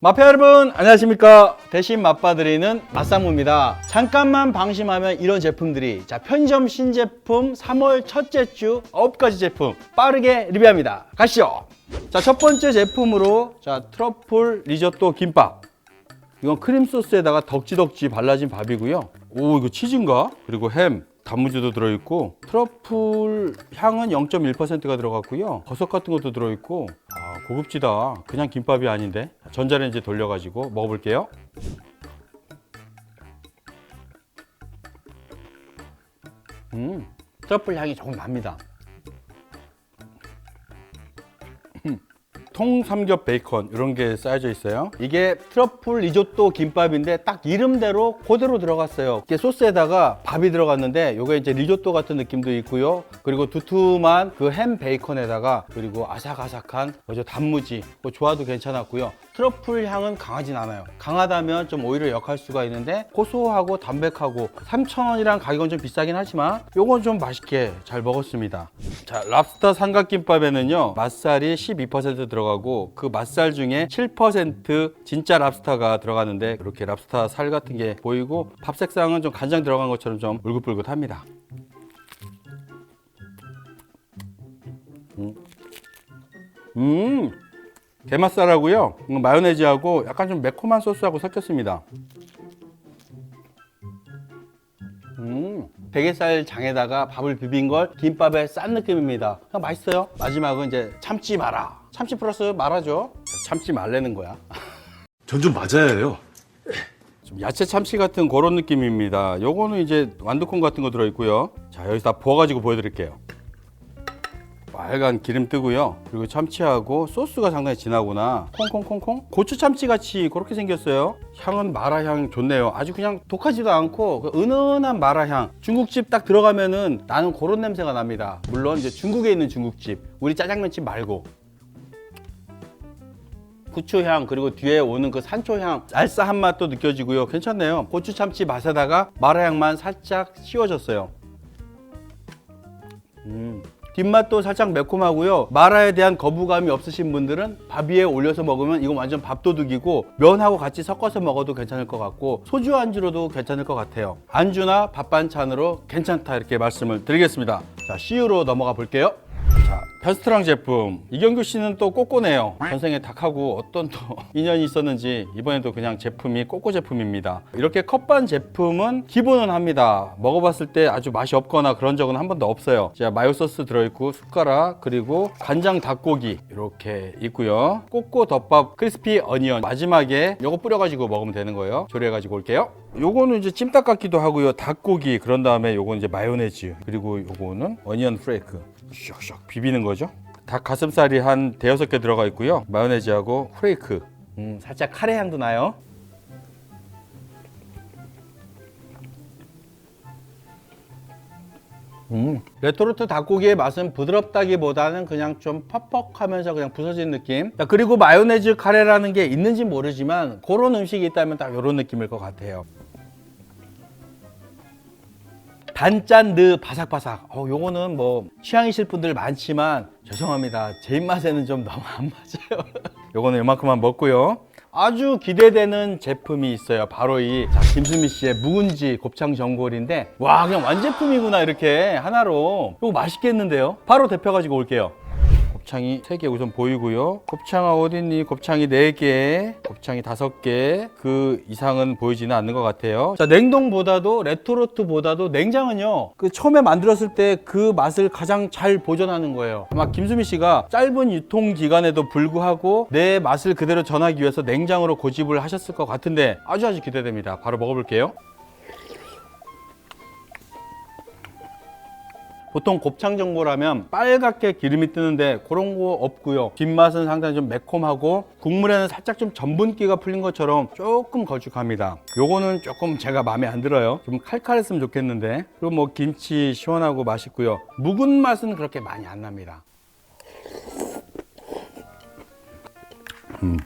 마페 여러분 안녕하십니까? 대신 맛봐드리는 맛상무입니다. 잠깐만 방심하면 이런 제품들이 자 편의점 신제품 3월 첫째 주 9가지 제품 빠르게 리뷰합니다. 가시죠. 자 첫 번째 제품으로 자 트러플 리조또 김밥. 이건 크림 소스에다가 덕지덕지 발라진 밥이고요. 오 이거 치즈인가? 그리고 햄 단무지도 들어있고 트러플 향은 0.1%가 들어갔고요. 버섯 같은 것도 들어있고. 아 고급지다. 그냥 김밥이 아닌데. 전자레인지 돌려가지고 먹어볼게요. 음 트러플 향이 조금 납니다 통삼겹 베이컨 이런 게 쌓여져 있어요. 이게 트러플 리조또 김밥인데 딱 이름대로 그대로 들어갔어요. 이게 소스에다가 밥이 들어갔는데 요게 이제 리조또 같은 느낌도 있고요. 그리고 두툼한 그 햄 베이컨에다가 그리고 아삭아삭한 뭐죠 단무지 뭐 좋아도 괜찮았고요. 트러플 향은 강하진 않아요. 강하다면 좀 오히려 역할 수가 있는데 고소하고 담백하고 3,000원이랑 가격은 좀 비싸긴 하지만 요건 좀 맛있게 잘 먹었습니다. 자, 랍스터 삼각김밥에는요. 맛살이 12% 들어가 고 그 맛살 중에 7% 진짜 랍스터가 들어가는데 이렇게 랍스터 살 같은 게 보이고 밥 색상은 좀 간장 들어간 것처럼 좀 울긋불긋합니다. 음. 음. 게맛살하고요. 마요네즈하고 약간 좀 매콤한 소스하고 섞였습니다. 음, 대게살 장에다가 밥을 비빈 걸 김밥에 싼 느낌입니다. 그냥 맛있어요. 마지막은 이제 참치 마라. 참치 플러스 마라죠. 참치 말래는 거야. 전 좀 맞아야 해요. 좀 야채 참치 같은 그런 느낌입니다. 요거는 이제 완두콩 같은 거 들어있고요. 자, 여기서 다 부어가지고 보여드릴게요. 빨간 기름 뜨고요. 그리고 참치하고 소스가 상당히 진하구나. 콩콩콩콩. 고추 참치 같이 그렇게 생겼어요. 향은 마라 향 좋네요. 아주 그냥 독하지도 않고 그 은은한 마라 향. 중국집 딱 들어가면은 나는 그런 냄새가 납니다. 물론 이제 중국에 있는 중국집. 우리 짜장면집 말고. 후추향 그리고 뒤에 오는 그 산초향 알싸한 맛도 느껴지고요. 괜찮네요. 고추 참치 맛에다가 마라향만 살짝 씌워졌어요. 음. 뒷맛도 살짝 매콤하고요. 마라에 대한 거부감이 없으신 분들은 밥 위에 올려서 먹으면 이건 완전 밥도둑이고 면하고 같이 섞어서 먹어도 괜찮을 것 같고 소주 안주로도 괜찮을 것 같아요. 안주나 밥 반찬으로 괜찮다 이렇게 말씀을 드리겠습니다. 자 CU로 넘어가 볼게요 자, 편스트랑 제품. 이경규 씨는 또 꼬꼬네요. 전생에 닭하고 어떤 또 인연이 있었는지 이번에도 그냥 제품이 꼬꼬 제품입니다. 이렇게 컵반 제품은 기본은 합니다. 먹어봤을 때 아주 맛이 없거나 그런 적은 한 번도 없어요. 자, 마요 소스 들어있고 숟가락 그리고 간장 닭고기 이렇게 있고요. 꼬꼬 덮밥 크리스피 어니언 마지막에 요거 뿌려가지고 먹으면 되는 거예요. 조리해가지고 올게요. 요거는 이제 찜닭 같기도 하고요. 닭고기 그런 다음에 요건 이제 마요네즈 그리고 요거는 어니언 프레이크 샥샥 비비는 거죠. 닭 가슴살이 한 대여섯 개 들어가 있고요. 마요네즈하고 프레이크. 음, 살짝 카레 향도 나요. 음, 레토르트 닭고기의 맛은 부드럽다기보다는 그냥 좀 퍽퍽하면서 그냥 부서진 느낌. 자, 그리고 마요네즈 카레라는 게 있는지 모르지만 그런 음식이 있다면 딱 이런 느낌일 것 같아요. 단짠 느 바삭바삭. 어, 요거는 뭐 취향이실 분들 많지만 죄송합니다. 제 입맛에는 좀 너무 안 맞아요. 요거는 요만큼만 먹고요. 아주 기대되는 제품이 있어요. 바로 이 자, 김수미 씨의 묵은지 곱창 전골인데 와 그냥 완제품이구나 이렇게 하나로 이거 맛있겠는데요. 바로 데펴 가지고 올게요. 곱창이 3개 우선 보이고요. 곱창아 어딨니? 곱창이 4개, 곱창이 5개. 그 이상은 보이지는 않는 것 같아요. 자, 냉동보다도 레토르트보다도 냉장은요. 그 처음에 만들었을 때 그 맛을 가장 잘 보존하는 거예요. 아마 김수미 씨가 짧은 유통 기간에도 불구하고 내 맛을 그대로 전하기 위해서 냉장으로 고집을 하셨을 것 같은데 아주 아주 기대됩니다. 바로 먹어볼게요. 보통 곱창 전골하면 빨갛게 기름이 뜨는데 그런 거 없고요. 뒷맛은 상당히 좀 매콤하고 국물에는 살짝 좀 전분기가 풀린 것처럼 조금 걸쭉합니다. 요거는 조금 제가 마음에 안 들어요. 좀 칼칼했으면 좋겠는데. 그리고 뭐 김치 시원하고 맛있고요. 묵은 맛은 그렇게 많이 안 납니다. 음.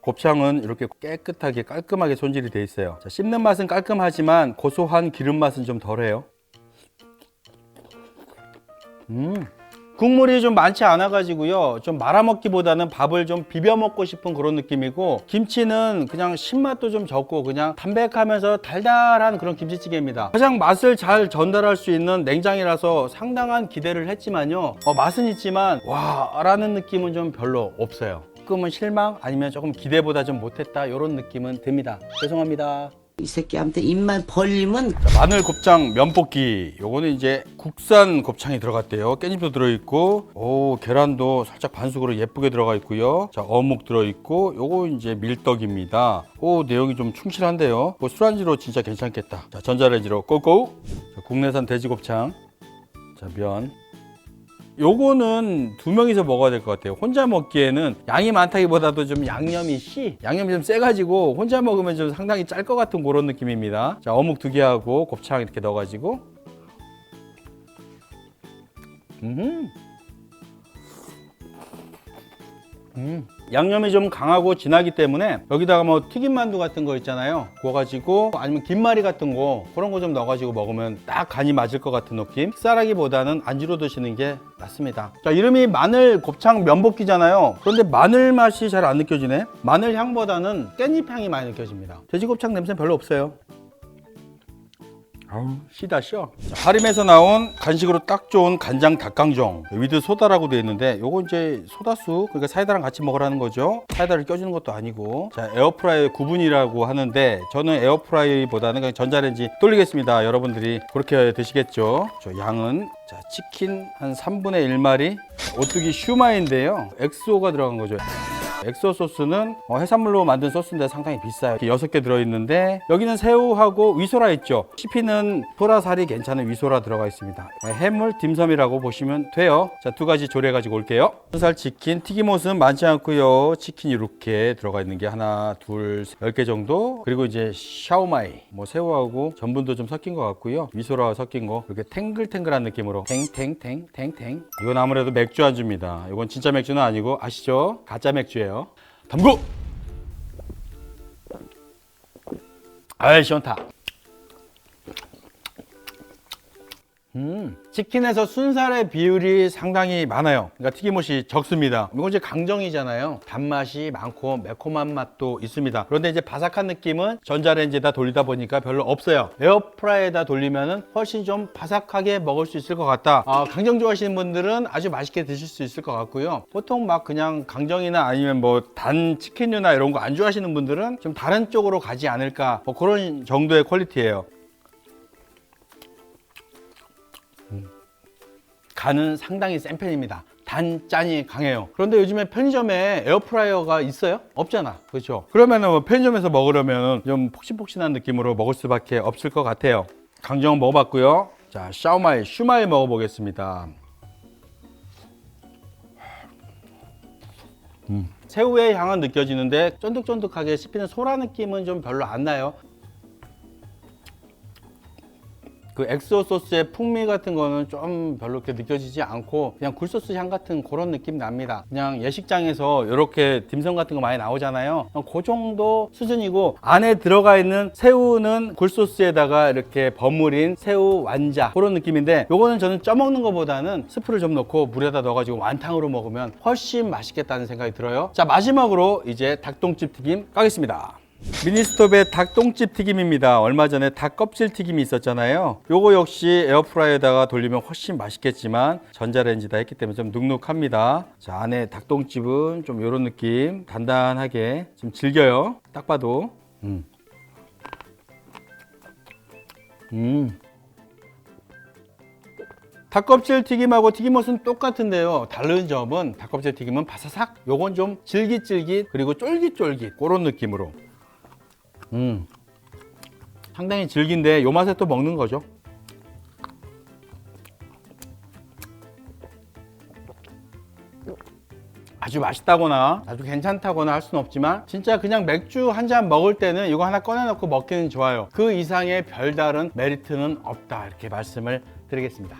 곱창은 이렇게 깨끗하게 깔끔하게 손질이 돼 있어요. 자, 씹는 맛은 깔끔하지만 고소한 기름 맛은 좀 덜해요. 음. 국물이 좀 많지 않아 가지고요. 좀 말아 먹기보다는 밥을 좀 비벼 먹고 싶은 그런 느낌이고 김치는 그냥 신맛도 좀 적고 그냥 담백하면서 달달한 그런 김치찌개입니다. 가장 맛을 잘 전달할 수 있는 냉장이라서 상당한 기대를 했지만요. 어, 맛은 있지만 와 라는 느낌은 좀 별로 없어요. 조금은 실망 아니면 조금 기대보다 좀 못했다 이런 느낌은 듭니다. 죄송합니다. 이 새끼한테 입만 벌리면 자, 마늘 곱창 면볶이. 요거는 이제 국산 곱창이 들어갔대요. 깻잎도 들어있고 오 계란도 살짝 반숙으로 예쁘게 들어가 있고요. 자 어묵 들어있고 요거 이제 밀떡입니다. 오 내용이 좀 충실한데요. 뭐 술안주로 진짜 괜찮겠다. 자 전자레인지로 고고. 자, 국내산 돼지곱창. 자면 요거는 두 명이서 먹어야 될 것 같아요. 혼자 먹기에는 양이 많다기보다도 좀 양념이 씨, 양념이 좀 세가지고 혼자 먹으면 좀 상당히 짤 것 같은 그런 느낌입니다. 자, 어묵 두 개하고 곱창 이렇게 넣어가지고. 음. 음. 양념이 좀 강하고 진하기 때문에 여기다가 뭐 튀김 만두 같은 거 있잖아요. 구워가지고 아니면 김말이 같은 거 그런 거 좀 넣어가지고 먹으면 딱 간이 맞을 것 같은 느낌. 쌀하기보다는 안주로 드시는 게 낫습니다. 자 이름이 마늘 곱창 면볶이잖아요. 그런데 마늘 맛이 잘 안 느껴지네. 마늘 향보다는 깻잎 향이 많이 느껴집니다. 돼지곱창 냄새는 별로 없어요. 아우 시다 자, 하림에서 나온 간식으로 딱 좋은 간장 닭강정. 위드 소다라고 되어 있는데 요거 이제 소다수 그러니까 사이다랑 같이 먹으라는 거죠. 사이다를 껴주는 것도 아니고. 자 에어프라이어 구분이라고 하는데 저는 에어프라이보다는 그냥 전자레인지 돌리겠습니다. 여러분들이 그렇게 드시겠죠? 저 양은 자 치킨 한 3분의 1마리? 오뚜기 슈마인데요. 엑소가 들어간 거죠 엑소 소스는 어, 해산물로 만든 소스인데 상당히 비싸요. 이렇게 여섯 개 들어있는데 여기는 새우하고 위소라 있죠. CP는 소라살이 괜찮은 위소라 들어가 있습니다. 네, 해물 딤섬이라고 보시면 돼요. 자, 두 가지 조리해 가지고 올게요. 순살 치킨 튀김옷은 많지 않고요. 치킨 이렇게 들어가 있는 게 하나, 둘, 열 개 정도. 그리고 이제 샤오마이 뭐 새우하고 전분도 좀 섞인 것 같고요. 위소라 섞인 거 이렇게 탱글탱글한 느낌으로 탱탱탱 탱탱. 이건 아무래도 맥주 안주입니다. 이건 진짜 맥주는 아니고 아시죠? 가짜 맥주예요. 담고. 아이 시원타. 음, 치킨에서 순살의 비율이 상당히 많아요. 그러니까 튀김옷이 적습니다. 이건 이제 강정이잖아요. 단맛이 많고 매콤한 맛도 있습니다. 그런데 이제 바삭한 느낌은 전자레인지에다 돌리다 보니까 별로 없어요. 에어프라이에다 돌리면은 훨씬 좀 바삭하게 먹을 수 있을 것 같다. 아, 강정 좋아하시는 분들은 아주 맛있게 드실 수 있을 것 같고요. 보통 막 그냥 강정이나 아니면 뭐 단 치킨류나 이런 거 안 좋아하시는 분들은 좀 다른 쪽으로 가지 않을까 뭐 그런 정도의 퀄리티예요. 간은 상당히 센 편입니다. 단 짠이 강해요. 그런데 요즘에 편의점에 에어프라이어가 있어요? 없잖아. 그렇죠? 그러면은 뭐 편의점에서 먹으려면 좀 폭신폭신한 느낌으로 먹을 수밖에 없을 것 같아요. 강정 먹어봤고요. 자, 샤오마이, 슈마이 먹어보겠습니다. 음. 새우의 향은 느껴지는데 쫀득쫀득하게 씹히는 소라 느낌은 좀 별로 안 나요. 그 엑소 소스의 풍미 같은 거는 좀 별로 이렇게 느껴지지 않고 그냥 굴소스 향 같은 그런 느낌 납니다. 그냥 예식장에서 이렇게 딤섬 같은 거 많이 나오잖아요. 그 정도 수준이고 안에 들어가 있는 새우는 굴소스에다가 이렇게 버무린 새우 완자 그런 느낌인데 요거는 저는 쪄먹는 것보다는 스프를 좀 넣고 물에다 넣어가지고 완탕으로 먹으면 훨씬 맛있겠다는 생각이 들어요. 자 마지막으로 이제 닭똥집 튀김 가겠습니다. 미니스톱의 닭똥집 튀김입니다. 얼마 전에 닭 껍질 튀김이 있었잖아요. 요거 역시 에어프라이어에다가 돌리면 훨씬 맛있겠지만 전자레인지다 했기 때문에 좀 눅눅합니다. 자, 안에 닭똥집은 좀 요런 느낌 단단하게 좀 질겨요. 딱 봐도. 음. 음. 닭껍질 튀김하고 튀김옷은 똑같은데요. 다른 점은 닭껍질 튀김은 바사삭, 요건 좀 질깃질깃 그리고 쫄깃쫄깃 그런 느낌으로. 음. 상당히 질긴데 요 맛에 또 먹는 거죠. 아주 맛있다거나 아주 괜찮다거나 할 수는 없지만 진짜 그냥 맥주 한 잔 먹을 때는 이거 하나 꺼내놓고 먹기는 좋아요. 그 이상의 별다른 메리트는 없다 이렇게 말씀을 드리겠습니다.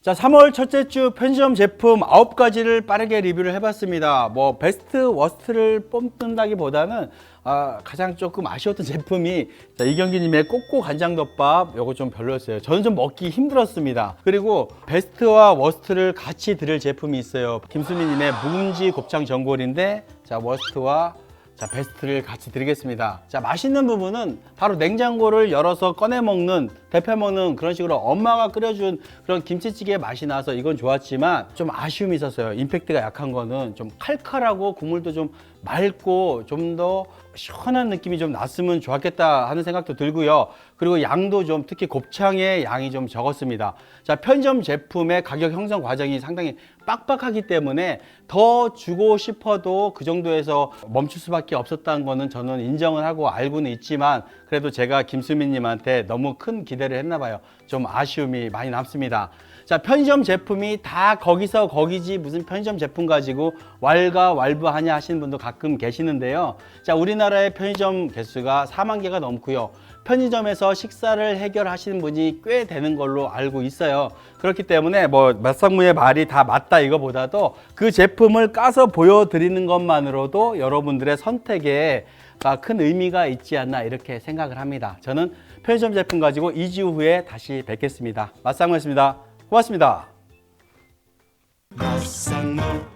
자, 3월 첫째 주 편의점 제품 9가지를 빠르게 리뷰를 해봤습니다. 뭐 베스트 워스트를 뽑는다기보다는 아, 가장 조금 아쉬웠던 제품이 자, 이경기님의 꼬꼬 간장덮밥 요거 좀 별로였어요. 저는 좀 먹기 힘들었습니다. 그리고 베스트와 워스트를 같이 드릴 제품이 있어요. 김수미님의 묵은지 곱창 전골인데 자 워스트와 자 베스트를 같이 드리겠습니다. 자 맛있는 부분은 바로 냉장고를 열어서 꺼내 먹는 데펴 먹는 그런 식으로 엄마가 끓여준 그런 김치찌개 맛이 나서 이건 좋았지만 좀 아쉬움이 있었어요. 임팩트가 약한 거는 좀 칼칼하고 국물도 좀 맑고 좀 더 시원한 느낌이 좀 났으면 좋았겠다 하는 생각도 들고요. 그리고 양도 좀 특히 곱창의 양이 좀 적었습니다. 자 편의점 제품의 가격 형성 과정이 상당히 빡빡하기 때문에 더 주고 싶어도 그 정도에서 멈출 수밖에 없었다는 거는 저는 인정을 하고 알고는 있지만 그래도 제가 김수민 님한테 너무 큰 기대를 했나 봐요. 좀 아쉬움이 많이 남습니다. 자 편의점 제품이 다 거기서 거기지 무슨 편의점 제품 가지고 왈가 왈부하냐 하시는 분도 가끔 계시는데요. 자 우리나라의 편의점 개수가 4만 개가 넘고요. 편의점에서 식사를 해결하시는 분이 꽤 되는 걸로 알고 있어요. 그렇기 때문에 뭐 맛상무의 말이 다 맞다 이거보다도 그 제품을 까서 보여드리는 것만으로도 여러분들의 선택에 아, 큰 의미가 있지 않나 이렇게 생각을 합니다. 저는 편의점 제품 가지고 2주 후에 다시 뵙겠습니다. 맛상무였습니다. 고맙습니다. 맛상무